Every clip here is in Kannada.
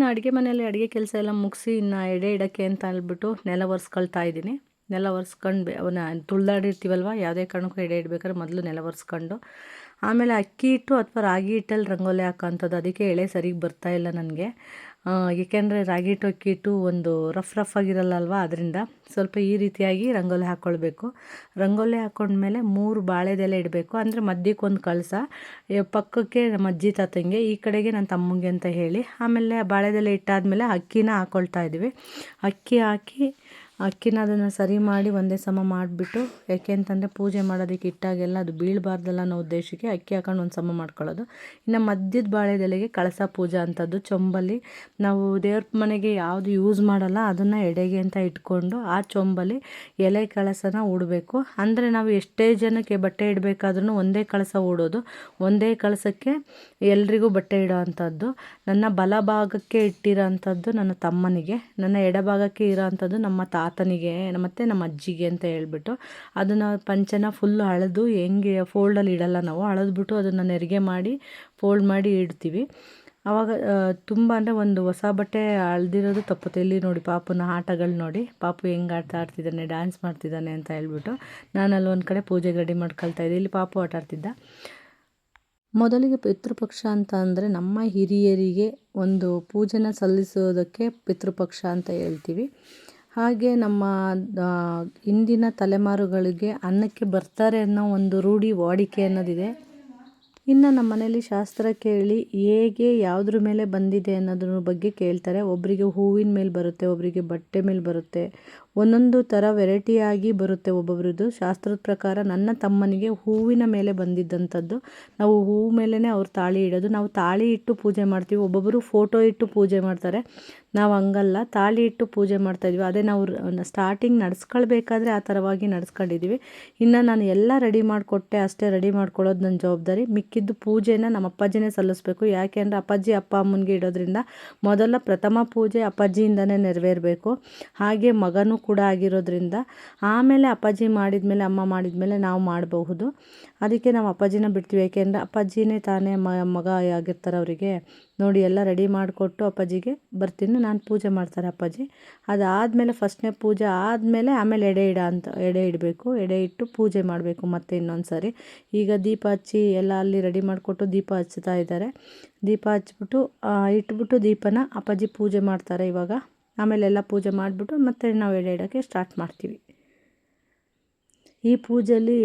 ಇನ್ನು ಅಡುಗೆ ಮನೆಯಲ್ಲಿ ಅಡುಗೆ ಕೆಲಸ ಎಲ್ಲ ಮುಗಿಸಿ ಇನ್ನು ಎಡೆ ಇಡೋಕ್ಕೆ ಅಂತ ಅಂದ್ಬಿಟ್ಟು ನೆಲ ಒರೆಸ್ಕೊಳ್ತಾ ಇದ್ದೀನಿ. ನೆಲ ಒರೆಸ್ಕೊಂಡು ಅವನ್ನ ತುಳ್ದಾಡಿರ್ತೀವಲ್ವ? ಯಾವುದೇ ಕಾರಣಕ್ಕೂ ಎಡೆ ಇಡಬೇಕಾದ್ರೆ ಮೊದಲು ನೆಲ ಒರೆಸ್ಕೊಂಡು. ಆಮೇಲೆ ಅಕ್ಕಿ ಹಿಟ್ಟು ಅಥವಾ ರಾಗಿ ಹಿಟ್ಟಲ್ಲಿ ರಂಗೋಲಿ ಹಾಕೋಂಥದ್ದು ಅದಕ್ಕೆ ಎಳೆ ಸರಿಗೆ ಇಲ್ಲ ನನಗೆ. ಏಕೆಂದರೆ ರಾಗಿ ಟೊಕ್ಕಿಟ್ಟು ಒಂದು ರಫ್ ರಫ್ ಆಗಿರಲ್ಲ ಅಲ್ವಾ ಅದರಿಂದ ಸ್ವಲ್ಪ ಈ ರೀತಿಯಾಗಿ ರಂಗೋಲಿ ಹಾಕ್ಕೊಳ್ಬೇಕು ರಂಗೋಲಿ ಹಾಕ್ಕೊಂಡ್ಮೇಲೆ ಮೂರು ಬಾಳೆದೆಲೆ ಇಡಬೇಕು. ಅಂದರೆ ಮಧ್ಯಕ್ಕೆ ಒಂದು ಕಳಸ ಪಕ್ಕಕ್ಕೆ ನಮ್ಮ ಅಜ್ಜಿ ತಾತಂಗೆ, ಈ ಕಡೆಗೆ ನನ್ನ ತಮ್ಮಂಗೆ ಅಂತ ಹೇಳಿ ಆಮೇಲೆ ಬಾಳೆದೆಲೆ ಇಟ್ಟಾದಮೇಲೆ ಅಕ್ಕಿನ ಹಾಕ್ಕೊಳ್ತಾ ಇದ್ವಿ. ಅಕ್ಕಿ ಹಾಕಿ ಅಕ್ಕಿನ ಅದನ್ನು ಸರಿ ಮಾಡಿ ಒಂದೇ ಸಮ ಮಾಡಿಬಿಟ್ಟು, ಯಾಕೆ ಅಂತಂದರೆ ಪೂಜೆ ಮಾಡೋದಕ್ಕೆ ಇಟ್ಟಾಗೆಲ್ಲ ಅದು ಬೀಳಬಾರ್ದಲ್ಲ ಅನ್ನೋ ಉದ್ದೇಶಕ್ಕೆ ಅಕ್ಕಿ ಹಾಕೊಂಡು ಒಂದು ಸಮ ಮಾಡ್ಕೊಳ್ಳೋದು. ಇನ್ನು ಮಧ್ಯದ ಬಾಳೆದೆಲೆಗೆ ಕಳಸ ಪೂಜಾ ಅಂಥದ್ದು ಚೊಂಬಲ್ಲಿ ನಾವು ದೇವ್ರ ಮನೆಗೆ ಯಾವುದು ಯೂಸ್ ಮಾಡಲ್ಲ, ಅದನ್ನು ಎಡೆಗೆ ಅಂತ ಇಟ್ಕೊಂಡು ಆ ಚೊಂಬಲ್ಲಿ ಎಲೆ ಕಳಸನ ಉಡಬೇಕು ಅಂದರೆ ನಾವು ಎಷ್ಟೇ ಜನಕ್ಕೆ ಬಟ್ಟೆ ಇಡಬೇಕಾದ್ರೂ ಒಂದೇ ಕಳಸ ಉಡೋದು ಒಂದೇ ಕಳಸಕ್ಕೆ ಎಲ್ರಿಗೂ ಬಟ್ಟೆ ಇಡೋ ಅಂಥದ್ದು ನನ್ನ ಬಲಭಾಗಕ್ಕೆ ಇಟ್ಟಿರೋ ಅಂಥದ್ದು ನನ್ನ ತಮ್ಮನಿಗೆ. ನನ್ನ ಎಡಭಾಗಕ್ಕೆ ಇರೋ ಅಂಥದ್ದು ನಮ್ಮ ತಾ ತಾತನಿಗೆ ಮತ್ತು ನಮ್ಮ ಅಜ್ಜಿಗೆ ಅಂತ ಹೇಳ್ಬಿಟ್ಟು ಅದನ್ನು ಪಂಚನ ಫುಲ್ ಅಳೆದು ಹೆಂಗೆ ಫೋಲ್ಡಲ್ಲಿ ಇಡಲ್ಲ ನಾವು, ಅಳೆದ್ಬಿಟ್ಟು ಅದನ್ನು ನೆರಿಗೆ ಮಾಡಿ ಫೋಲ್ಡ್ ಮಾಡಿ ಇಡ್ತೀವಿ. ಆವಾಗ ತುಂಬ ಅಂದರೆ ಒಂದು ಹೊಸ ಬಟ್ಟೆ ಅಳ್ದಿರೋದು ತಪ್ಪುತ್ತೆ ಇಲ್ಲಿ ನೋಡಿ ಪಾಪನ ಆಟಗಳು ನೋಡಿ, ಪಾಪು ಹೆಂಗೆ ಆಟ ಆಡ್ತಿದ್ದಾನೆ ಡ್ಯಾನ್ಸ್ ಮಾಡ್ತಿದ್ದಾನೆ ಅಂತ ಹೇಳ್ಬಿಟ್ಟು ನಾನು ಅಲ್ಲಿ ಒಂದು ಕಡೆ ಪೂಜೆಗೆ ರೆಡಿ ಮಾಡ್ಕೊಳ್ತಾ ಇದ್ದೆ. ಇಲ್ಲಿ ಪಾಪು ಆಟ ಆಡ್ತಿದ್ದ. ಮೊದಲಿಗೆ ಪಿತೃಪಕ್ಷ ಅಂತ ಅಂದರೆ ನಮ್ಮ ಹಿರಿಯರಿಗೆ ಒಂದು ಪೂಜೆನ ಸಲ್ಲಿಸೋದಕ್ಕೆ ಪಿತೃಪಕ್ಷ ಅಂತ ಹೇಳ್ತೀವಿ. ಹಾಗೆ ನಮ್ಮ ಹಿಂದಿನ ತಲೆಮಾರುಗಳಿಗೆ ಅನ್ನಕ್ಕೆ ಬರ್ತಾರೆ ಅನ್ನೋ ಒಂದು ರೂಢಿ ವಾಡಿಕೆ ಅನ್ನೋದಿದೆ. ಇನ್ನು ನಮ್ಮ ಮನೇಲಿ ಶಾಸ್ತ್ರ ಕೇಳಿ ಹೇಗೆ ಯಾವುದ್ರ ಮೇಲೆ ಬಂದಿದೆ ಅನ್ನೋದ್ರ ಬಗ್ಗೆ ಕೇಳ್ತಾರೆ. ಒಬ್ಬರಿಗೆ ಹೂವಿನ ಮೇಲೆ ಬರುತ್ತೆ ಒಬ್ಬರಿಗೆ ಬಟ್ಟೆ ಮೇಲೆ ಬರುತ್ತೆ. ಒಂದೊಂದು ಥರ ವೆರೈಟಿಯಾಗಿ ಬರುತ್ತೆ ಒಬ್ಬೊಬ್ರದ್ದು. ಶಾಸ್ತ್ರದ ಪ್ರಕಾರ ನನ್ನ ತಮ್ಮನಿಗೆ ಹೂವಿನ ಮೇಲೆ ಬಂದಿದ್ದಂಥದ್ದು. ನಾವು ಹೂವು ಮೇಲೇ ಅವ್ರು ತಾಳಿ ಇಡೋದು. ನಾವು ತಾಳಿ ಇಟ್ಟು ಪೂಜೆ ಮಾಡ್ತೀವಿ. ಒಬ್ಬೊಬ್ಬರು ಫೋಟೋ ಇಟ್ಟು ಪೂಜೆ ಮಾಡ್ತಾರೆ. ನಾವು ಹಂಗಲ್ಲ. ತಾಳಿ ಇಟ್ಟು ಪೂಜೆ ಮಾಡ್ತಾಯಿದ್ವಿ ಅದೇ ನಾವು ಸ್ಟಾರ್ಟಿಂಗ್ ನಡೆಸ್ಕೊಳ್ಬೇಕಾದ್ರೆ ಆ ಥರವಾಗಿ ನಡೆಸ್ಕೊಂಡಿದ್ದೀವಿ ಇನ್ನು ನಾನು ಎಲ್ಲ ರೆಡಿ ಮಾಡಿಕೊಟ್ಟೆ ಅಷ್ಟೇ ರೆಡಿ ಮಾಡ್ಕೊಳ್ಳೋದು ನನ್ನ ಜವಾಬ್ದಾರಿ. ಮಿಕ್ಕಿದ್ದು ಪೂಜೆನ ನಮ್ಮ ಅಪ್ಪಾಜಿನೇ ಸಲ್ಲಿಸ್ಬೇಕು. ಯಾಕೆ ಅಂದರೆ ಅಪ್ಪಾಜಿ ಅಪ್ಪ ಅಮ್ಮನಿಗೆ ಇಡೋದ್ರಿಂದ ಮೊದಲ ಪ್ರಥಮ ಪೂಜೆ ಅಪ್ಪಾಜಿಯಿಂದನೇ ನೆರವೇರಬೇಕು. ಹಾಗೆ ಮಗನೂ ಕೂಡ ಆಗಿರೋದ್ರಿಂದ ಆಮೇಲೆ ಅಪ್ಪಾಜಿ ಮಾಡಿದ ಮೇಲೆ ಅಮ್ಮ ಮಾಡಿದ ಮೇಲೆ ನಾವು ಮಾಡಬಹುದು. ಅದಕ್ಕೆ ನಾವು ಅಪ್ಪಾಜಿನ ಬಿಡ್ತೀವಿ. ಯಾಕೆಂದರೆ ಅಪ್ಪಾಜಿನೇ ತಾನೇ ಮಗ ಆಗಿರ್ತಾರೆ ಅವರಿಗೆ. ನೋಡಿ ಎಲ್ಲ ರೆಡಿ ಮಾಡಿಕೊಟ್ಟು ಅಪ್ಪಾಜಿಗೆ ಬರ್ತೀನಿ, ನಾನು ಪೂಜೆ ಮಾಡ್ತಾರೆ ಅಪ್ಪಾಜಿ. ಅದಾದಮೇಲೆ ಫಸ್ಟ್ನೇ ಪೂಜೆ ಆದಮೇಲೆ ಆಮೇಲೆ ಎಡೆ ಇಡ ಅಂತ, ಎಡೆ ಇಡಬೇಕು, ಎಡೆ ಇಟ್ಟು ಪೂಜೆ ಮಾಡಬೇಕು ಮತ್ತೆ ಇನ್ನೊಂದು ಸಾರಿ ಈಗ ದೀಪ ಹಚ್ಚಿ ಎಲ್ಲ ಅಲ್ಲಿ ರೆಡಿ ಮಾಡಿಕೊಟ್ಟು ದೀಪ ಹಚ್ತಾ ಇದ್ದಾರೆ. ದೀಪ ಹಚ್ಬಿಟ್ಟು ಇಟ್ಬಿಟ್ಟು ದೀಪನ ಅಪ್ಪಾಜಿ ಪೂಜೆ ಮಾಡ್ತಾರೆ ಇವಾಗ. ಆಮೇಲೆ ಎಲ್ಲ ಪೂಜೆ ಮಾಡಿಬಿಟ್ಟು ಮತ್ತೆ ನಾವು ಎಡೆ ಇಡೋಕ್ಕೆ ಸ್ಟಾರ್ಟ್ ಮಾಡ್ತೀವಿ. ಈ ಪೂಜೆಯಲ್ಲಿ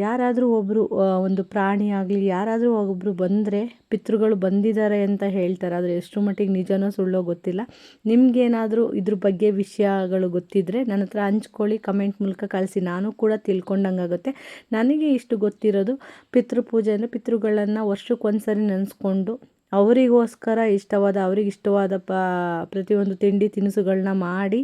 ಯಾರಾದರೂ ಒಬ್ಬರು ಒಂದು ಪ್ರಾಣಿ ಆಗಲಿ, ಯಾರಾದರೂ ಒಬ್ಬರು ಬಂದರೆ, ಪಿತೃಗಳು ಬಂದಿದ್ದಾರೆ ಅಂತ ಹೇಳ್ತಾರೆ. ಆದರೆ ಎಷ್ಟು ಮಟ್ಟಿಗೆ ನಿಜನೋ ಸುಳ್ಳೋ ಗೊತ್ತಿಲ್ಲ. ನಿಮಗೇನಾದರೂ ಇದ್ರ ಬಗ್ಗೆ ವಿಷಯಗಳು ಗೊತ್ತಿದ್ದರೆ ನನ್ನ ಹತ್ರ ಹಂಚ್ಕೊಳ್ಳಿ ಕಮೆಂಟ್ ಮೂಲಕ ಕಳಿಸಿ. ನಾನು ಕೂಡ ತಿಳ್ಕೊಂಡಂಗಾಗುತ್ತೆ. ನನಗೆ ಇಷ್ಟು ಗೊತ್ತಿರೋದು ಪಿತೃಪೂಜೆ ಅಂದರೆ ಪಿತೃಗಳನ್ನು ವರ್ಷಕ್ಕೊಂದ್ಸರಿ ನೆನೆಸ್ಕೊಂಡು ಅವರಿಗೋಸ್ಕರ ಇಷ್ಟವಾದ, ಅವ್ರಿಗೆ ಇಷ್ಟವಾದ ಪ, ಪ್ರತಿಯೊಂದು ತಿಂಡಿ ತಿನಿಸುಗಳನ್ನ ಮಾಡಿ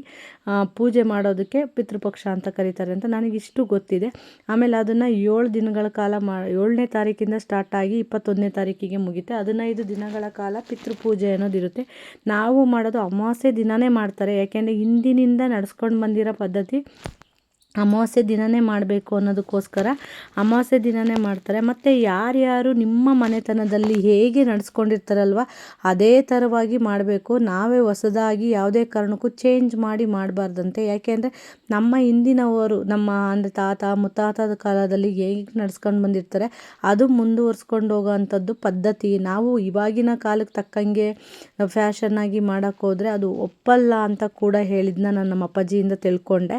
ಪೂಜೆ ಮಾಡೋದಕ್ಕೆ ಪಿತೃಪಕ್ಷ ಅಂತ ಕರೀತಾರೆ ಅಂತ ನನಗಿಷ್ಟು ಗೊತ್ತಿದೆ. ಆಮೇಲೆ ಅದನ್ನು ಏಳು ದಿನಗಳ ಕಾಲ ಮಾ, ಏಳನೇ ತಾರೀಕಿಂದ ಸ್ಟಾರ್ಟ್ ಆಗಿ ಇಪ್ಪತ್ತೊಂದನೇ ತಾರೀಕಿಗೆ ಮುಗಿತೆ. ಹದಿನೈದು ದಿನಗಳ ಕಾಲ ಪಿತೃಪೂಜೆ ಅನ್ನೋದಿರುತ್ತೆ ನಾವು ಮಾಡೋದು ಅಮಾವಾಸ್ಯೆ ದಿನವೇ ಮಾಡ್ತಾರೆ. ಯಾಕೆಂದರೆ ಹಿಂದಿನಿಂದ ನಡೆಸ್ಕೊಂಡು ಬಂದಿರೋ ಪದ್ಧತಿ ಅಮಾವಾಸ್ಯೆ ದಿನನೇ ಮಾಡಬೇಕು ಅನ್ನೋದಕ್ಕೋಸ್ಕರ ಅಮಾವಾಸ್ಯೆ ದಿನನೇ ಮಾಡ್ತಾರೆ. ಮತ್ತು ಯಾರ್ಯಾರು ನಿಮ್ಮ ಮನೆತನದಲ್ಲಿ ಹೇಗೆ ನಡೆಸ್ಕೊಂಡಿರ್ತಾರಲ್ವ, ಅದೇ ಥರವಾಗಿ ಮಾಡಬೇಕು. ನಾವೇ ಹೊಸದಾಗಿ ಯಾವುದೇ ಕಾರಣಕ್ಕೂ ಚೇಂಜ್ ಮಾಡಿ ಮಾಡಬಾರ್ದಂತೆ. ಯಾಕೆಂದರೆ ನಮ್ಮ ಹಿಂದಿನವರು, ನಮ್ಮ ಅಂದರೆ ತಾತ ಮುತ್ತಾತದ ಕಾಲದಲ್ಲಿ ಹೇಗೆ ನಡ್ಸ್ಕೊಂಡು ಬಂದಿರ್ತಾರೆ, ಅದು ಮುಂದುವರ್ಸ್ಕೊಂಡು ಹೋಗೋ ಅಂಥದ್ದು ಪದ್ಧತಿ. ನಾವು ಇವಾಗಿನ ಕಾಲಕ್ಕೆ ತಕ್ಕಂಗೆ ಫ್ಯಾಷನ್ನಾಗಿ ಮಾಡೋಕ್ಕೋದ್ರೆ ಅದು ಒಪ್ಪಲ್ಲ ಅಂತ ಕೂಡ ಹೇಳಿದ್ನ ನಾನು ನಮ್ಮ ಅಪ್ಪಾಜಿಯಿಂದ ತಿಳ್ಕೊಂಡೆ.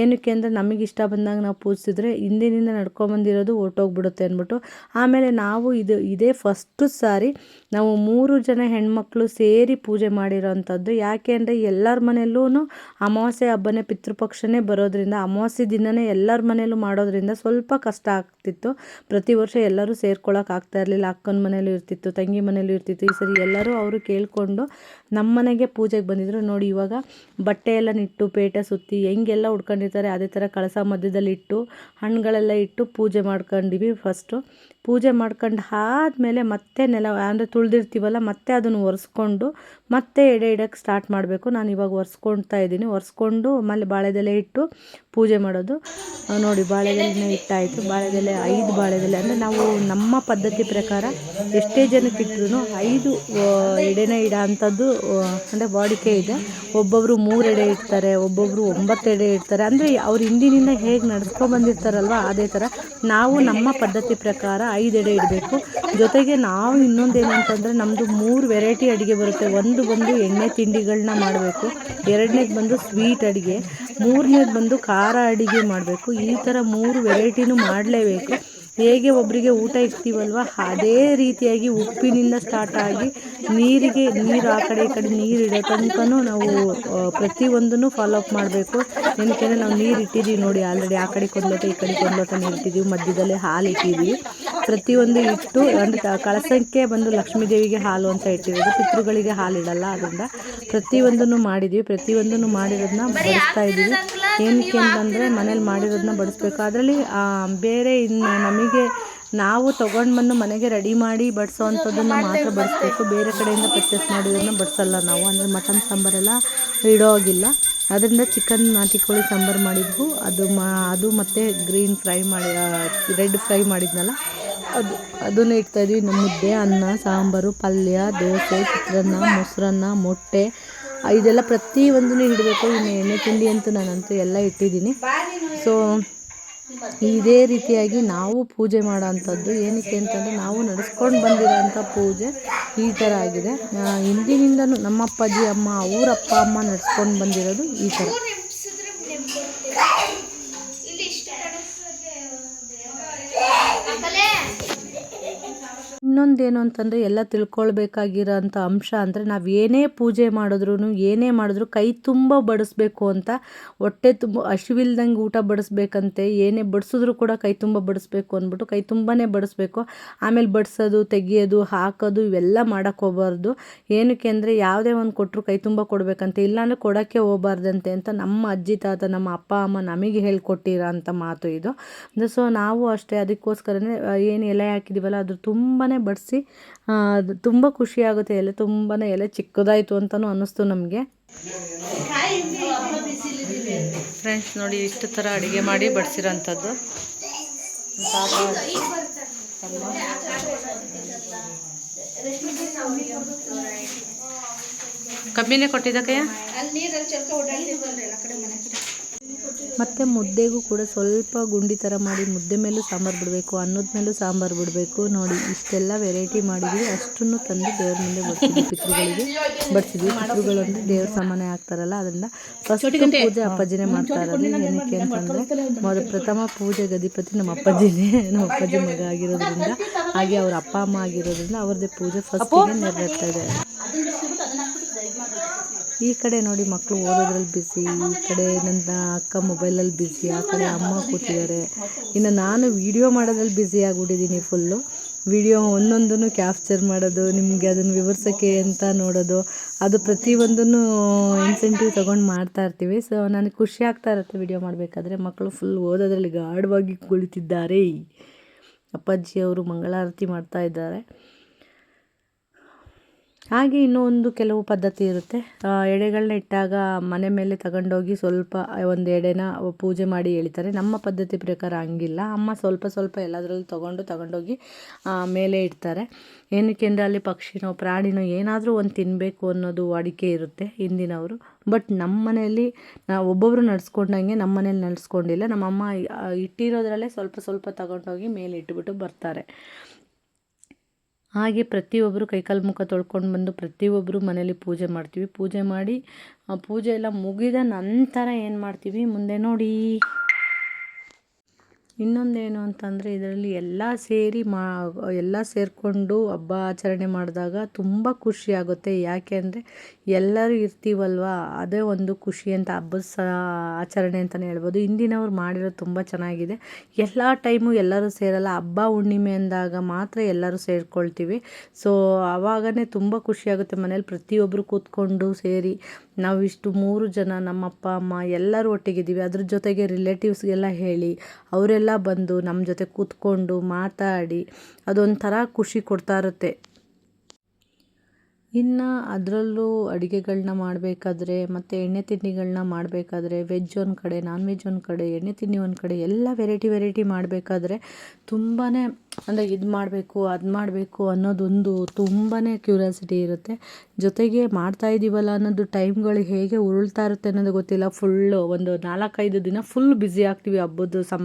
ಏನಕ್ಕೆ ಅಂದರೆ ನಮಗೆ ಇಷ್ಟ ಬಂದಾಗ ನಾವು ಪೂಜಿಸಿದ್ರೆ ಹಿಂದಿನಿಂದ ನಡ್ಕೊಂಬಂದಿರೋದು ಹೊರ್ಟೋಗ್ಬಿಡುತ್ತೆ ಅಂದ್ಬಿಟ್ಟು. ಆಮೇಲೆ ನಾವು ಇದು, ಇದೇ ಫಸ್ಟು ಸಾರಿ ನಾವು ಮೂರು ಜನ ಹೆಣ್ಮಕ್ಳು ಸೇರಿ ಪೂಜೆ ಮಾಡಿರೋ ಅಂಥದ್ದು ಯಾಕೆ ಅಂದರೆ ಎಲ್ಲರ ಮನೆಯಲ್ಲೂ ಅಮಾವಾಸ್ಯೆ ಹಬ್ಬನೇ ಪಿತೃಪಕ್ಷನೇ ಬರೋದ್ರಿಂದ, ಅಮಾವಾಸ್ಯೆ ದಿನನೇ ಎಲ್ಲರ ಮನೆಯಲ್ಲೂ ಮಾಡೋದ್ರಿಂದ ಸ್ವಲ್ಪ ಕಷ್ಟ ಆಗ್ತಿತ್ತು. ಪ್ರತಿ ವರ್ಷ ಎಲ್ಲರೂ ಸೇರ್ಕೊಳ್ಳೋಕೆ ಆಗ್ತಾ ಇರಲಿಲ್ಲ. ಅಕ್ಕನ ಮನೇಲೂ ಇರ್ತಿತ್ತು, ತಂಗಿ ಮನೇಲೂ ಇರ್ತಿತ್ತು. ಈ ಸರಿ ಎಲ್ಲರೂ ಅವರು ಕೇಳಿಕೊಂಡು ನಮ್ಮ ಮನೆಗೆ ಪೂಜೆಗೆ ಬಂದಿದ್ರು. ನೋಡಿ, ಇವಾಗ ಬಟ್ಟೆ ಎಲ್ಲ ನಿಟ್ಟು, ಪೇಟೆ ಸುತ್ತಿ ಹೆಂಗೆಲ್ಲ ಉಟ್ಕೊಂಡಿರ್ತಾರೆ ಅದೇ ಥರ ಕಳಸ ಮಧ್ಯದಲ್ಲಿ ಇಟ್ಟು, ಹಣ್ಣುಗಳೆಲ್ಲ ಇಟ್ಟು ಪೂಜೆ ಮಾಡ್ಕೊಂಡಿವಿ ಫಸ್ಟು ಪೂಜೆ ಮಾಡ್ಕೊಂಡು ಆದಮೇಲೆ ಮತ್ತೆ ನೆಲ, ಅಂದರೆ ತುಳಿದಿರ್ತೀವಲ್ಲ, ಮತ್ತೆ ಅದನ್ನು ಒರೆಸ್ಕೊಂಡು ಮತ್ತೆ ಎಡೆ ಇಡೋಕ್ಕೆ ಸ್ಟಾರ್ಟ್ ಮಾಡಬೇಕು. ನಾನು ಇವಾಗ ಒರೆಸ್ಕೊಳ್ತಾ ಇದ್ದೀನಿ. ಒರೆಸ್ಕೊಂಡು ಆಮೇಲೆ ಬಾಳೆದೆಲೆ ಇಟ್ಟು ಪೂಜೆ ಮಾಡೋದು. ನೋಡಿ ಬಾಳೆದೆಲೆ ಇಟ್ಟಾಯಿತು. ಬಾಳೆದೆಲೆ ಐದು ಬಾಳೆದೆಲೆ. ಅಂದರೆ ನಾವು ನಮ್ಮ ಪದ್ಧತಿ ಪ್ರಕಾರ ಎಷ್ಟೇ ಜನಕ್ಕೆ ಇಟ್ಟರು ಐದು ಎಡೆನೇ ಇಡೋ ಅಂಥದ್ದು ಅಂದರೆ ವಾಡಿಕೆ ಇದೆ. ಒಬ್ಬೊಬ್ಬರು ಮೂರು ಎಡೆ ಇಡ್ತಾರೆ ಒಬ್ಬೊಬ್ಬರು ಒಂಬತ್ತು ಎಡೆ ಇಡ್ತಾರೆ. ಅಂದರೆ ಅವ್ರು ಹಿಂದಿನಿಂದ ಹೇಗೆ ನಡ್ಸ್ಕೊಂಡು ಬಂದಿರ್ತಾರಲ್ವ, ಅದೇ ಥರ ನಾವು ನಮ್ಮ ಪದ್ಧತಿ ಪ್ರಕಾರ ಐದು ಎಡೆ ಇಡಬೇಕು. ಜೊತೆಗೆ ನಾವು ಇನ್ನೊಂದೇನು ಅಂತಂದರೆ ನಮ್ಮದು ಮೂರು ವೆರೈಟಿ ಅಡುಗೆ ಬರುತ್ತೆ. ಒಂದು ಬಂದು ಎಣ್ಣೆ ತಿಂಡಿಗಳನ್ನ ಮಾಡಬೇಕು. ಎರಡನೇದು ಬಂದು ಸ್ವೀಟ್ ಅಡುಗೆ. ಮೂರನೇದು ಬಂದು ಖಾರ ಅಡುಗೆ ಮಾಡಬೇಕು. ಈ ಥರ ಮೂರು ವೆರೈಟಿನೂ ಮಾಡಲೇಬೇಕು. ಹೇಗೆ ಒಬ್ಬರಿಗೆ ಊಟ ಇಡ್ತೀವಲ್ವ? ಅದೇ ರೀತಿಯಾಗಿ ಉಪ್ಪಿನಿಂದ ಸ್ಟಾರ್ಟ್ ಆಗಿ ನೀರಿಗೆ ನೀರು ಆ ಕಡೆ ಈ ಕಡೆ ನೀರು ಇಡೋ ತನಕನೂ ನಾವು ಪ್ರತಿಯೊಂದನ್ನು ಫಾಲೋ ಅಪ್ ಮಾಡಬೇಕು. ಏನಕ್ಕೆ ನಾವು ನೀರು ಇಟ್ಟಿದ್ದೀವಿ ನೋಡಿ ಆಲ್ರೆಡಿ ಆ ಕಡೆ ಕೊಂದ್ಲೋಟ ಈ ಕಡೆ ಕೊಂದ್ಲೋಟ ನೀರು ಇಟ್ಟಿದ್ದೀವಿ ಮಧ್ಯದಲ್ಲಿ ಹಾಲು ಇಟ್ಟಿದ್ದೀವಿ ಪ್ರತಿಯೊಂದು ಇಟ್ಟು ಅಂದರೆ ಕಳಸಕ್ಕೆ ಬಂದು ಲಕ್ಷ್ಮೀ ದೇವಿಗೆ ಹಾಲು ಅಂತ ಇಟ್ಟಿರೋದು ಪಿತೃಗಳಿಗೆ ಹಾಲು ಇಡಲ್ಲ ಅದರಿಂದ ಪ್ರತಿಯೊಂದನ್ನು ಮಾಡಿದ್ದೀವಿ ಪ್ರತಿಯೊಂದನ್ನು ಮಾಡಿರೋದನ್ನ ಬಳಸ್ತಾ ಇದ್ದೀವಿ ಏನಕ್ಕೆ ಅಂತಂದರೆ ಮನೇಲಿ ಮಾಡಿರೋದನ್ನ ಬಡಿಸ್ಬೇಕು. ಅದರಲ್ಲಿ ಬೇರೆ ಇನ್ನು ನಮಗೆ ನಾವು ತೊಗೊಂಡು ಬಂದು ಮನೆಗೆ ರೆಡಿ ಮಾಡಿ ಬಡಿಸೋ ಅಂಥದ್ದನ್ನು ಮಾತ್ರ ಬಡಿಸ್ಬೇಕು. ಬೇರೆ ಕಡೆಯಿಂದ ಪರ್ಚೇಸ್ ಮಾಡಿರೋದನ್ನ ಬಡಿಸಲ್ಲ ನಾವು. ಅಂದರೆ ಮಟನ್ ಸಾಂಬಾರೆಲ್ಲ ಇಡೋ ಹಾಗಿಲ್ಲ ಅದರಿಂದ ಚಿಕನ್ ನಾಟಿ ಕೋಳಿ ಸಾಂಬಾರು ಮಾಡಿದ್ವು. ಅದು ಮಾ, ಅದು ಮತ್ತು ಗ್ರೀನ್ ಫ್ರೈ ಮಾಡಿ ರೆಡ್ ಫ್ರೈ ಮಾಡಿದ್ನಲ್ಲ. ಅದು, ಅದನ್ನು ಇಡ್ತಾಯಿದ್ವಿ ನಮ್ಮ ಮುದ್ದೆ, ಅನ್ನ, ಸಾಂಬಾರು, ಪಲ್ಯ, ದೋಸೆ, ಚಿತ್ರಾನ್ನ, ಮೊಸರನ್ನ, ಮೊಟ್ಟೆ ಇದೆಲ್ಲ ಪ್ರತಿಯೊಂದನ್ನು ಹಿಡಬೇಕು ಇನ್ನು ಎಣ್ಣೆ ತಿಂಡಿ ಅಂತೂ ನಾನಂತೂ ಎಲ್ಲ ಇಟ್ಟಿದ್ದೀನಿ. ಸೊ ಇದೇ ರೀತಿಯಾಗಿ ನಾವು ಪೂಜೆ ಮಾಡೋ ಅಂಥದ್ದು ಏನಕ್ಕೆ ಅಂತಂದರೆ ನಾವು ನಡೆಸ್ಕೊಂಡು ಬಂದಿರೋಂಥ ಪೂಜೆ ಈ ಥರ ಆಗಿದೆ. ಹಿಂದಿನಿಂದನೂ ನಮ್ಮ ಅಪ್ಪಾಜಿ ಅಮ್ಮ ಅವ್ರ ಅಮ್ಮ ನಡೆಸ್ಕೊಂಡು ಬಂದಿರೋದು ಈ ಥರ. ಇನ್ನೊಂದೇನು ಅಂತಂದರೆ ಎಲ್ಲ ತಿಳ್ಕೊಳ್ಬೇಕಾಗಿರೋಂಥ ಅಂಶ ಅಂದರೆ ನಾವು ಏನೇ ಪೂಜೆ ಮಾಡಿದ್ರು ಏನೇ ಮಾಡಿದ್ರು ಕೈ ತುಂಬ ಬಡಿಸ್ಬೇಕು ಅಂತ, ಹೊಟ್ಟೆ ತುಂಬ ಹಸಿವಿಲ್ದಂಗೆ ಊಟ ಬಡಿಸ್ಬೇಕಂತೆ, ಏನೇ ಬಡಿಸಿದ್ರು ಕೂಡ ಕೈ ತುಂಬ ಬಡಿಸ್ಬೇಕು ಅಂದ್ಬಿಟ್ಟು ಕೈ ತುಂಬನೇ ಬಡಿಸ್ಬೇಕು. ಆಮೇಲೆ ಬಡಿಸೋದು, ತೆಗಿಯೋದು, ಹಾಕೋದು, ಇವೆಲ್ಲ ಮಾಡೋಕ್ಕೆ ಹೋಗಬಾರ್ದು. ಏನಕ್ಕೆ ಅಂದರೆ ಯಾವುದೇ ಒಂದು ಕೊಟ್ಟರು ಕೈ ತುಂಬ ಕೊಡಬೇಕಂತೆ, ಇಲ್ಲಾಂದರೆ ಕೊಡೋಕ್ಕೆ ಹೋಗಬಾರ್ದಂತೆ ಅಂತ ನಮ್ಮ ಅಜ್ಜಿ, ತಾತ, ನಮ್ಮ ಅಪ್ಪ, ಅಮ್ಮ ನಮಗೆ ಹೇಳ್ಕೊಟ್ಟಿರೋ ಅಂಥ ಮಾತು ಇದು. ಸೊ ನಾವು ಅಷ್ಟೇ ಅದಕ್ಕೋಸ್ಕರನೇ ಏನು ಎಲೆ ಹಾಕಿದ್ದೀವಲ್ಲ ಅದು ತುಂಬಾ ಬಡಿಸಿ ಅದು ತುಂಬ ಖುಷಿ ಆಗುತ್ತೆ. ಎಲೆ ತುಂಬಾ ಎಲೆ ಚಿಕ್ಕದಾಯಿತು ಅಂತಲೂ ಅನ್ನಿಸ್ತು ನಮಗೆ. ಫ್ರೆಂಡ್ಸ್ ನೋಡಿ ಇಷ್ಟು ಥರ ಅಡುಗೆ ಮಾಡಿ ಬಡಿಸಿರೋಂಥದ್ದು. ಕಮ್ಮಿನೇ ಕೊಟ್ಟಿದ್ದಕ್ಕಯ್ಯ? ಮತ್ತು ಮುದ್ದೆಗೂ ಕೂಡ ಸ್ವಲ್ಪ ಗುಂಡಿ ಥರ ಮಾಡಿ ಮುದ್ದೆ ಮೇಲೂ ಸಾಂಬಾರು ಬಿಡಬೇಕು ಅನ್ನದ ಮೇಲೂ ಸಾಂಬಾರು ಬಿಡಬೇಕು. ನೋಡಿ ಇಷ್ಟೆಲ್ಲ ವೆರೈಟಿ ಮಾಡಿದ್ವಿ. ಅಷ್ಟನ್ನು ತಂದು ದೇವ್ರ ಮುಂದೆ ಬಡಿಸಿದ್ವಿ ಪಿತೃಗಳಿಗೆ. ಬಡಿಸಿದ್ವಿ ಪಿತೃಗಳು ಅಂದರೆ ದೇವ್ರ ಸಾಮಾನ್ಯ ಆಗ್ತಾರಲ್ಲ ಅದರಿಂದ ಫಸ್ಟ್ ಪೂಜೆ ಅಪ್ಪಾಜಿನೇ ಮಾಡ್ತಾ ಇರೋದು ಏನಕ್ಕೆ ಅಂತಂದರೆ ಮೊದಲು ಪ್ರಥಮ ಪೂಜೆ ಗದಿಪತಿ ನಮ್ಮ ಅಪ್ಪಾಜಿನೇ ನಮ್ಮ ಅಪ್ಪಾಜಿ ಮಗ ಆಗಿರೋದ್ರಿಂದ ಹಾಗೆ ಅವ್ರ ಅಪ್ಪ ಅಮ್ಮ ಆಗಿರೋದ್ರಿಂದ ಅವ್ರದ್ದೇ ಪೂಜೆ ಫಸ್ಟಿಗೆ ನೆರವೇರ್ತಾ ಇದೆ. ಈ ಕಡೆ ನೋಡಿ ಮಕ್ಕಳು ಓದೋದ್ರಲ್ಲಿ ಬ್ಯುಸಿ ಈ ಕಡೆ ನನ್ನ ಅಕ್ಕ ಮೊಬೈಲಲ್ಲಿ ಬ್ಯುಸಿ ಆ ಕಡೆ ಅಮ್ಮ ಕೂತಿದ್ದಾರೆ. ಇನ್ನು ನಾನು ವಿಡಿಯೋ ಮಾಡೋದ್ರಲ್ಲಿ ಬ್ಯುಸಿ ಆಗಿಬಿಟ್ಟಿದ್ದೀನಿ ಫುಲ್ಲು ವಿಡಿಯೋ ಒಂದೊಂದನ್ನು ಕ್ಯಾಪ್ಚರ್ ಮಾಡೋದು, ನಿಮಗೆ ಅದನ್ನು ವಿವರಿಸೋಕ್ಕೆ ಅಂತ ನೋಡೋದು. ಅದು ಪ್ರತಿಯೊಂದನ್ನು ಇನ್ಸೆಂಟಿವ್ ತೊಗೊಂಡು ಮಾಡ್ತಾ ಇರ್ತೀವಿ. ಸೊ ನನಗೆ ಖುಷಿ ಆಗ್ತಾ ಇರುತ್ತೆ ವಿಡಿಯೋ ಮಾಡಬೇಕಾದ್ರೆ. ಮಕ್ಕಳು ಫುಲ್ ಓದೋದ್ರಲ್ಲಿ ಗಾಢವಾಗಿ ಕುಳಿತಿದ್ದಾರೆ. ಅಪ್ಪಾಜಿಯವರು ಮಂಗಳಾರತಿ ಮಾಡ್ತಾ ಇದ್ದಾರೆ. ಹಾಗೆ ಇನ್ನೂ ಒಂದು ಕೆಲವು ಪದ್ಧತಿ ಇರುತ್ತೆ. ಎಡೆಗಳನ್ನ ಇಟ್ಟಾಗ ಮನೆ ಮೇಲೆ ತಗೊಂಡೋಗಿ ಸ್ವಲ್ಪ ಒಂದು ಎಡೆನ ಪೂಜೆ ಮಾಡಿ ಎಳಿತಾರೆ. ನಮ್ಮ ಪದ್ಧತಿ ಪ್ರಕಾರ ಹಂಗಿಲ್ಲ. ಅಮ್ಮ ಸ್ವಲ್ಪ ಸ್ವಲ್ಪ ಎಲ್ಲದರಲ್ಲೂ ತೊಗೊಂಡು ತಗೊಂಡೋಗಿ ಮೇಲೆ ಇಡ್ತಾರೆ. ಏನಕ್ಕೆ ಅಂದರೆ ಅಲ್ಲಿ ಪಕ್ಷಿನೋ, ಪ್ರಾಣಿನೋ ಏನಾದರೂ ಒಂದು ತಿನ್ನಬೇಕು ಅನ್ನೋದು ವಾಡಿಕೆ ಇರುತ್ತೆ ಹಿಂದಿನವರು. ಬಟ್ ನಮ್ಮ ಮನೆಯಲ್ಲಿ ನಾವು ಒಬ್ಬೊಬ್ಬರು ನಡೆಸ್ಕೊಂಡಂಗೆ ನಮ್ಮ ಮನೇಲಿ ನಡೆಸ್ಕೊಂಡಿಲ್ಲ. ನಮ್ಮಮ್ಮ ಇಟ್ಟಿರೋದ್ರಲ್ಲೇ ಸ್ವಲ್ಪ ಸ್ವಲ್ಪ ತಗೊಂಡೋಗಿ ಮೇಲೆ ಇಟ್ಬಿಟ್ಟು ಬರ್ತಾರೆ. ಹಾಗೆ ಪ್ರತಿಯೊಬ್ಬರು ಕೈಕಾಲು ಮುಖ ತೊಳ್ಕೊಂಡು ಬಂದು ಪ್ರತಿಯೊಬ್ಬರು ಮನೇಲಿ ಪೂಜೆ ಮಾಡ್ತೀವಿ. ಪೂಜೆ ಮಾಡಿ, ಆ, ಪೂಜೆ ಎಲ್ಲ ಮುಗಿದ ನಂತರ ಏನು ಮಾಡ್ತೀವಿ? ಮುಂದೆ ನೋಡಿ. ಇನ್ನೊಂದೇನು ಅಂತಂದರೆ ಇದರಲ್ಲಿ ಎಲ್ಲ ಸೇರಿ ಮಾ, ಎಲ್ಲ ಸೇರಿಕೊಂಡು ಹಬ್ಬ ಆಚರಣೆ ಮಾಡಿದಾಗ ತುಂಬ ಖುಷಿಯಾಗುತ್ತೆ ಯಾಕೆ ಅಂದರೆ ಎಲ್ಲರೂ ಇರ್ತೀವಲ್ವ? ಅದೇ ಒಂದು ಖುಷಿ ಅಂತ ಹಬ್ಬದ ಸ, ಆಚರಣೆ ಅಂತಲೇ ಹೇಳ್ಬೋದು. ಹಿಂದಿನವ್ರು ಮಾಡಿರೋದು ತುಂಬ ಚೆನ್ನಾಗಿದೆ. ಎಲ್ಲ ಟೈಮು ಎಲ್ಲರೂ ಸೇರಲ್ಲ. ಹಬ್ಬ ಹುಣ್ಣಿಮೆ ಅಂದಾಗ ಮಾತ್ರ ಎಲ್ಲರೂ ಸೇರಿಕೊಳ್ತೀವಿ. ಸೊ ಆವಾಗನೇ ತುಂಬ ಖುಷಿಯಾಗುತ್ತೆ ಮನೇಲಿ. ಪ್ರತಿಯೊಬ್ಬರು ಕೂತ್ಕೊಂಡು ಸೇರಿ ನಾವು ಇಷ್ಟು ಮೂರು ಜನ ನಮ್ಮ ಅಪ್ಪ ಅಮ್ಮ ಎಲ್ಲರೂ ಒಟ್ಟಿಗಿದ್ದೀವಿ. ಅದ್ರ ಜೊತೆಗೆ ರಿಲೇಟಿವ್ಸ್ಗೆಲ್ಲ ಹೇಳಿ, ಅವರೆಲ್ಲ ಬಂದು ನಮ್ಮ ಜೊತೆ ಕೂತ್ಕೊಂಡು ಮಾತಾಡಿ, ಅದೊಂಥರ ಖುಷಿ ಕೊಡ್ತಾ ಇರುತ್ತೆ. ಇನ್ನು ಅದರಲ್ಲೂ ಅಡುಗೆಗಳನ್ನ ಮಾಡಬೇಕಾದ್ರೆ, ಮತ್ತು ಎಣ್ಣೆ ತಿಂಡಿಗಳನ್ನ ಮಾಡಬೇಕಾದ್ರೆ ವೆಜ್ ಒಂದು ಕಡೆ ನಾನ್ ವೆಜ್ ಒಂದು ಕಡೆ, ಎಣ್ಣೆ ತಿಂಡಿ ಒಂದು ಕಡೆ, ಎಲ್ಲ ವೆರೈಟಿ ವೆರೈಟಿ ಮಾಡಬೇಕಾದ್ರೆ ತುಂಬಾ ಅಂದರೆ ಇದು ಮಾಡಬೇಕು, ಅದು ಮಾಡಬೇಕು ಅನ್ನೋದೊಂದು ತುಂಬಾ ಕ್ಯೂರಿಯಾಸಿಟಿ ಇರುತ್ತೆ. ಜೊತೆಗೆ ಮಾಡ್ತಾ ಇದ್ದೀವಲ್ಲ ಅನ್ನೋದು ಟೈಮ್ಗಳು ಹೇಗೆ ಉರುಳ್ತಾ ಇರುತ್ತೆ ಅನ್ನೋದು ಗೊತ್ತಿಲ್ಲ. ಫುಲ್ಲು ಒಂದು ನಾಲ್ಕೈದು ದಿನ ಫುಲ್ ಬ್ಯುಸಿ ಆಗ್ತೀವಿ ಹಬ್ಬದ ಸಂ,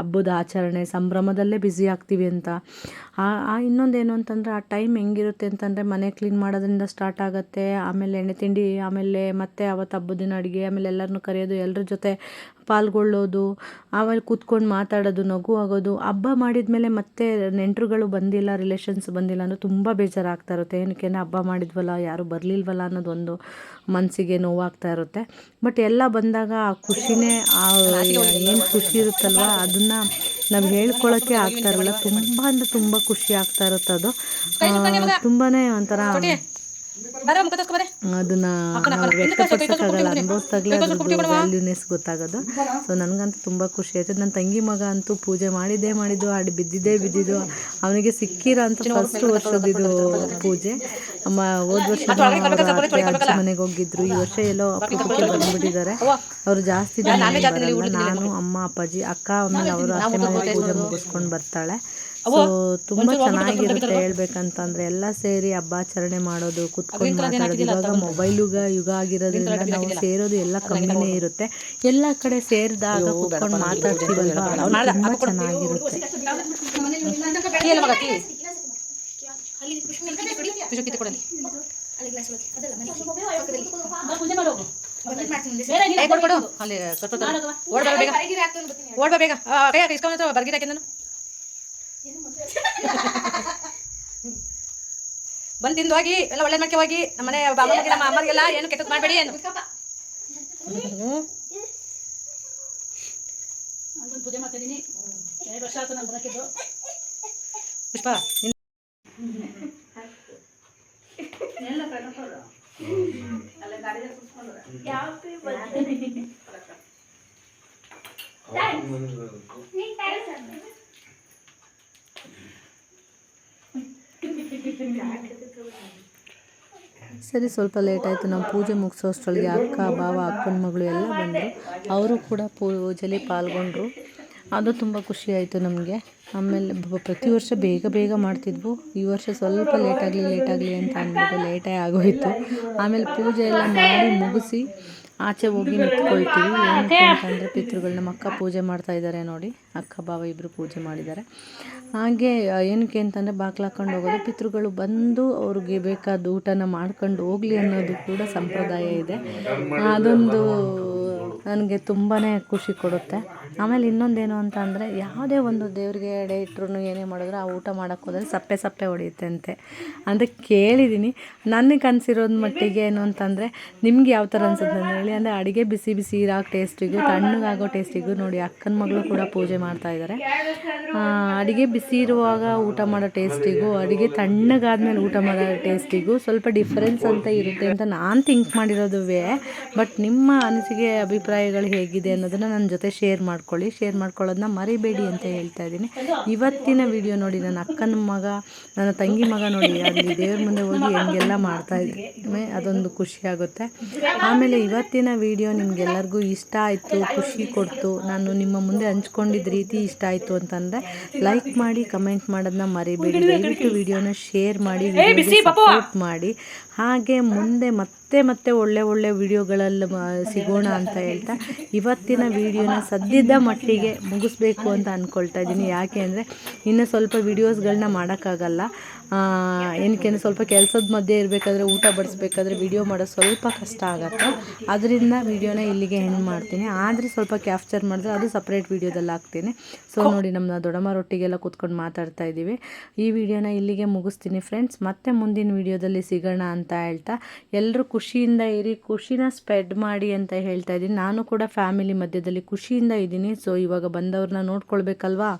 ಹಬ್ಬದ ಆಚರಣೆ, ಸಂಭ್ರಮದಲ್ಲೇ ಬ್ಯುಸಿ ಆಗ್ತೀವಿ ಅಂತ. ಆ ಇನ್ನೊಂದೇನು ಅಂತಂದರೆ ಆ ಟೈಮ್ ಹೆಂಗಿರುತ್ತೆ ಅಂತಂದರೆ ಮನೆ ಕ್ಲೀನ್ ಮಾಡೋದ್ರಿಂದ ಸ್ಟಾರ್ಟ್ ಆಗುತ್ತೆ. ಆಮೇಲೆ ಎಣ್ಣೆ ತಿಂಡಿ, ಆಮೇಲೆ ಮತ್ತೆ ಅವತ್ತು ಹಬ್ಬದ ದಿನ ಅಡುಗೆ, ಆಮೇಲೆ ಎಲ್ಲರನ್ನೂ ಕರೆಯೋದು ಎಲ್ಲರ ಜೊತೆ ಪಾಲ್ಗೊಳ್ಳೋದು, ಆಮೇಲೆ ಕೂತ್ಕೊಂಡು ಮಾತಾಡೋದು, ನಗು ಆಗೋದು, ಹಬ್ಬ ಮಾಡಿದ ಮೇಲೆ ಮತ್ತೆ ನೆಂಟರುಗಳು ಬಂದಿಲ್ಲ ರಿಲೇಷನ್ಸ್ ಬಂದಿಲ್ಲ ಅಂದರೆ ತುಂಬ ಬೇಜಾರಾಗ್ತಾ ಇರುತ್ತೆ. ಏನಕ್ಕೆ ಹಬ್ಬ ಮಾಡಿದ್ವಲ್ಲ, ಯಾರೂ ಬರಲಿಲ್ವಲ್ಲ ಅನ್ನೋದೊಂದು ಮನಸ್ಸಿಗೆ ನೋವಾಗ್ತಾ ಇರುತ್ತೆ. ಬಟ್ ಎಲ್ಲ ಬಂದಾಗ ಆ ಖುಷಿನೇ ಏನು ಖುಷಿ ಇರುತ್ತಲ್ವ, ಅದನ್ನು ನಾವು ಹೇಳ್ಕೊಳ್ಳೋಕ್ಕೆ ಆಗ್ತಾ ಇರಲ್ಲ. ತುಂಬ ಅಂದರೆ ತುಂಬ ಖುಷಿ ಆಗ್ತಾ ಇರುತ್ತೆ ಅದು ತುಂಬಾ ಒಂಥರ ಅದನ್ನ ನಾವು ವ್ಯಕ್ತಪಡಿಸೋಕ್ಕಾಗಲ್ಲ. ಅನುಭವಿಸ್ದಾಗಲೇ ಅದ್ರದ್ದು ವ್ಯಾಲ್ಯೂನೆಸ್ ಗೊತ್ತಾಗೋದು. ಸೊ ನನಗಂತೂ ತುಂಬ ಖುಷಿ ಆಯ್ತು. ನನ್ನ ತಂಗಿ ಮಗ ಅಂತೂ ಪೂಜೆ ಮಾಡಿದ್ದೇ ಮಾಡಿದ್ದು ಆಡಿ ಬಿದ್ದಿದ್ದೇ ಬಿದ್ದಿದ್ದು. ಅವನಿಗೆ ಸಿಕ್ಕಿರೋ ಅಂತ ಫಸ್ಟ್ ವರ್ಷದಿದು ಪೂಜೆ. ಅಮ್ಮ ಹೋದ ವರ್ಷ ಮನೆಗೆ ಹೋಗಿದ್ರು. ಈ ವರ್ಷ ಎಲ್ಲೋ ಅಪ್ಪಿ ಬಂದ್ಬಿಟ್ಟಿದ್ದಾರೆ. ಅವರು ಜಾಸ್ತಿ ನಾನು ಅಮ್ಮ ಅಪ್ಪಾಜಿ ಅಕ್ಕ ಆಮೇಲೆ ಅವರು ಅತ್ತೆ ಮನೆ ಪೂಜೆ ಮುಗಿಸ್ಕೊಂಡು ಬರ್ತಾಳೆ. ಸೊ ತುಂಬ ಚೆನ್ನಾಗಿರುತ್ತೆ ಹೇಳ್ಬೇಕಂತಂದ್ರೆ ಎಲ್ಲ ಸೇರಿ ಹಬ್ಬಾಚರಣೆ ಮಾಡೋದು ಕುತ್ಕೊಂಡು ಮಾತಾಡೋದು ಇವಾಗ ಮೊಬೈಲ್ ಯುಗ ಯುಗ ಆಗಿರೋದ್ರಿಂದ ನಾವು ಸೇರೋದು ಎಲ್ಲ ಕಮ್ಮಿನೇ ಇರುತ್ತೆ. ಎಲ್ಲ ಕಡೆ ಸೇರಿದಾಗ ಕುತ್ಕೊಂಡು ಮಾತಾಡ್ತೀವಲ್ವ? ತುಂಬಾ ಚೆನ್ನಾಗಿರುತ್ತೆ. ಓಡ್ಬಾ ಬೇಗ ಹೊರಗಿರ ಹಾಕ್ಕೊಂಡು ಬರ್ತೀನಿ ಓಡ್ ಬಾ ಬೇಗ. ಆ, ಕೈ ಹಾಕಿ ಇಸ್ಕೊಂಡ್ ನಾನು. ಬಂದು ತಿಂದು ಹೋಗಿ ಎಲ್ಲ ಒಳ್ಳೆ ಮಾಡ್ಕೆ ಹೋಗಿ ನಮ್ಮ ಮನೆ ಬಾಬಾಗೆ ನಮ್ಮ ಅಮ್ಮರಿಗೆಲ್ಲ ಏನು ಕೆಟ್ಟದ್ದು ಮಾಡಬೇಡಿ ಏನು? ಪೂಜೆ ಮಾಡ್ತಿದ್ದೀನಿ. ಎರಡು ವರ್ಷ ಆಯ್ತು ನಾನು ಬರೋಕ್ಕಿದ್ದು ಪುಷ್ಪ ನಿನ್- ಸರಿ, ಸ್ವಲ್ಪ ಲೇಟ್ ಆಯಿತು. ನಾವು ಪೂಜೆ ಮುಗಿಸೋ ಅಷ್ಟರೊಳಗೆ ಅಕ್ಕ ಬಾವ ಅಕ್ಕನ ಮಗಳು ಎಲ್ಲ ಬಂದರು ಅವರು ಕೂಡ ಪೂಜೆಯಲ್ಲಿ ಪಾಲ್ಗೊಂಡ್ರು. ಅದು ತುಂಬ ಖುಷಿ ಆಯಿತು ನಮಗೆ. ಆಮೇಲೆ ಪ್ರತಿ ವರ್ಷ ಬೇಗ ಬೇಗ ಮಾಡ್ತಿದ್ವು. ಈ ವರ್ಷ ಸ್ವಲ್ಪ ಲೇಟಾಗಲಿ ಲೇಟಾಗಲಿ ಅಂತ ಅಂದ್ಬಿಟ್ಟು ಲೇಟೇ ಆಗೋಯಿತು. ಆಮೇಲೆ ಪೂಜೆ ಎಲ್ಲ ಮಾಡಿ ಮುಗಿಸಿ ಆಚೆ ಹೋಗಿ ನಿಂತ್ಕೊಳ್ತೀವಿ. ಏನಕ್ಕೆ ಅಂತಂದರೆ ಪಿತೃಗಳು ನಮ್ಮ ಅಕ್ಕ ಪೂಜೆ ಮಾಡ್ತಾ ಇದ್ದಾರೆ ನೋಡಿ. ಅಕ್ಕ ಬಾವ ಇಬ್ಬರು ಪೂಜೆ ಮಾಡಿದ್ದಾರೆ. ಹಾಗೆ ಏನಕ್ಕೆ ಅಂತಂದರೆ ಬಾಗ್ಲು ಹಾಕೊಂಡು ಹೋಗೋದು. ಪಿತೃಗಳು ಬಂದು ಅವ್ರಿಗೆ ಬೇಕಾದ ಊಟನ ಮಾಡ್ಕೊಂಡು ಹೋಗಲಿ ಅನ್ನೋದು ಕೂಡ ಸಂಪ್ರದಾಯ ಇದೆ. ಅದೊಂದು ನನಗೆ ತುಂಬಾ ಖುಷಿ ಕೊಡುತ್ತೆ. ಆಮೇಲೆ ಇನ್ನೊಂದೇನು ಅಂತ ಅಂದರೆ ಯಾವುದೇ ಒಂದು ದೇವರಿಗೆ ಎಡೆ ಇಟ್ರು ಏನೇ ಮಾಡಿದ್ರು ಆ ಊಟ ಮಾಡೋಕ್ಕೆ ಹೋದರೆ ಸಪ್ಪೆ ಸಪ್ಪೆ ಹೊಡೆಯುತ್ತೆ ಅಂತೆ ಅಂತ ಕೇಳಿದ್ದೀನಿ ನನಗೆ ಅನ್ಸಿರೋದು ಮಟ್ಟಿಗೆ ಏನು ಅಂತಂದರೆ ನಿಮ್ಗೆ ಯಾವ ಥರ ಅನ್ಸುತ್ತೆ ಅಂತ ಹೇಳಿ, ಅಂದರೆ ಅಡುಗೆ ಬಿಸಿ ಬಿಸಿ ಇರೋ ಟೇಸ್ಟಿಗೂ, ತಣ್ಣಗಾಗೋ ಟೇಸ್ಟಿಗೂ ನೋಡಿ ಅಕ್ಕನ ಮಗಳು ಕೂಡ ಪೂಜೆ ಮಾಡ್ತಾ ಇದ್ದಾರೆ ಅಡುಗೆ ಬಿಸಿ ಇರುವಾಗ ಊಟ ಮಾಡೋ ಟೇಸ್ಟಿಗೂ, ಅಡುಗೆ ತಣ್ಣಗಾದ್ಮೇಲೆ ಊಟ ಮಾಡೋ ಟೇಸ್ಟಿಗೂ ಸ್ವಲ್ಪ ಡಿಫ್ರೆನ್ಸ್ ಅಂತ ಇರುತ್ತೆ ಅಂತ ನಾನು ಥಿಂಕ್ ಮಾಡಿರೋದುವೇ. ಬಟ್ ನಿಮ್ಮ ಅನಿಸಿಕೆ, ಅಭಿಪ್ರಾಯಗಳು ಹೇಗಿದೆ ಅನ್ನೋದನ್ನು ನನ್ನ ಜೊತೆ ಶೇರ್ ಮಾಡ್ಕೊಳ್ಳಿ ಶೇರ್ ಮಾಡ್ಕೊಳ್ಳೋದನ್ನ ಮರಿಬೇಡಿ ಅಂತ ಹೇಳ್ತಾ ಇದ್ದೀನಿ. ಇವತ್ತಿನ ವಿಡಿಯೋ ನೋಡಿ ನನ್ನ ಅಕ್ಕನ ಮಗ ನನ್ನ ತಂಗಿ ಮಗ ನೋಡಿ ಅಲ್ಲಿ ದೇವ್ರ ಮುಂದೆ ಹೋಗಿ ಹೆಂಗೆಲ್ಲ ಮಾಡ್ತಾ ಇದ್ದೀನಿ ಅದೊಂದು ಖುಷಿ ಆಗುತ್ತೆ. ಆಮೇಲೆ ಇವತ್ತಿನ ವಿಡಿಯೋ ನಿಮ್ಗೆಲ್ಲರಿಗೂ ಇಷ್ಟ ಆಯಿತು ಖುಷಿ ಕೊಡ್ತು ನಾನು ನಿಮ್ಮ ಮುಂದೆ ಹಂಚ್ಕೊಂಡಿದ್ದ ರೀತಿ ಇಷ್ಟ ಆಯಿತು ಅಂತಂದರೆ ಲೈಕ್ ಮಾಡಿ ಕಮೆಂಟ್ ಮಾಡೋದನ್ನ ಮರಿಬೇಡಿ. ದಯವಿಟ್ಟು ವಿಡಿಯೋನ ಶೇರ್ ಮಾಡಿ ಸಪೋರ್ಟ್ ಮಾಡಿ. ಹಾಗೆ ಮುಂದೆ ಮತ್ತೆ ಮತ್ತೆ ಮತ್ತೆ ಒಳ್ಳೆ ಒಳ್ಳೆ ವಿಡಿಯೋಗಳಲ್ಲಿ ಸಿಗೋಣ ಅಂತ ಹೇಳ್ತಾ, ಇವತ್ತಿನ ವಿಡಿಯೋನ ಸದ್ಯದ ಮಟ್ಟಿಗೆ ಮುಗಿಸ್ಬೇಕು ಅಂತ ಅಂದ್ಕೊಳ್ತಾ ಇದ್ದೀನಿ. ಯಾಕೆ ಅಂದರೆ, ಇನ್ನು ಸ್ವಲ್ಪ ವಿಡಿಯೋಸ್ಗಳನ್ನ ಮಾಡೋಕ್ಕಾಗಲ್ಲ. ಏನಕ್ಕೆ ಸ್ವಲ್ಪ ಕೆಲಸದ ಮಧ್ಯೆ ಇರಬೇಕಾದ್ರೆ ಊಟ ಬಡಿಸ್ಬೇಕಾದ್ರೆ ವಿಡಿಯೋ ಮಾಡೋದು ಸ್ವಲ್ಪ ಕಷ್ಟ ಆಗುತ್ತೆ. ಅದರಿಂದ ವಿಡಿಯೋನ ಇಲ್ಲಿಗೆ ಹೆಣ್ಣು ಮಾಡ್ತೀನಿ. ಆದರೆ ಸ್ವಲ್ಪ ಕ್ಯಾಪ್ಚರ್ ಮಾಡಿದ್ರೆ ಅದು ಸಪ್ರೇಟ್ ವಿಡಿಯೋದಲ್ಲಿ ಹಾಕ್ತೀನಿ. ಸೊ ನೋಡಿ ನಮ್ಮ ದೊಡ್ಡಮ್ಮರೊಟ್ಟಿಗೆಲ್ಲ ಕೂತ್ಕೊಂಡು ಮಾತಾಡ್ತಾ ಇದ್ದೀವಿ. ಈ ವಿಡಿಯೋನ ಇಲ್ಲಿಗೆ ಮುಗಿಸ್ತೀನಿ ಫ್ರೆಂಡ್ಸ್ ಮತ್ತೆ ಮುಂದಿನ ವಿಡಿಯೋದಲ್ಲಿ ಸಿಗೋಣ ಅಂತ ಹೇಳ್ತಾ ಎಲ್ಲರೂ ಖುಷಿಯಿಂದ ಇರಿ, ಖುಷಿನ ಸ್ಪ್ರೆಡ್ ಮಾಡಿ ಅಂತ ಹೇಳ್ತಾ ಇದ್ದೀನಿ. ನಾನು ಕೂಡ ಫ್ಯಾಮಿಲಿ ಮಧ್ಯದಲ್ಲಿ ಖುಷಿಯಿಂದ ಇದ್ದೀನಿ. ಸೊ ಇವಾಗ ಬಂದವ್ರನ್ನ ನೋಡ್ಕೊಳ್ಬೇಕಲ್ವಾ?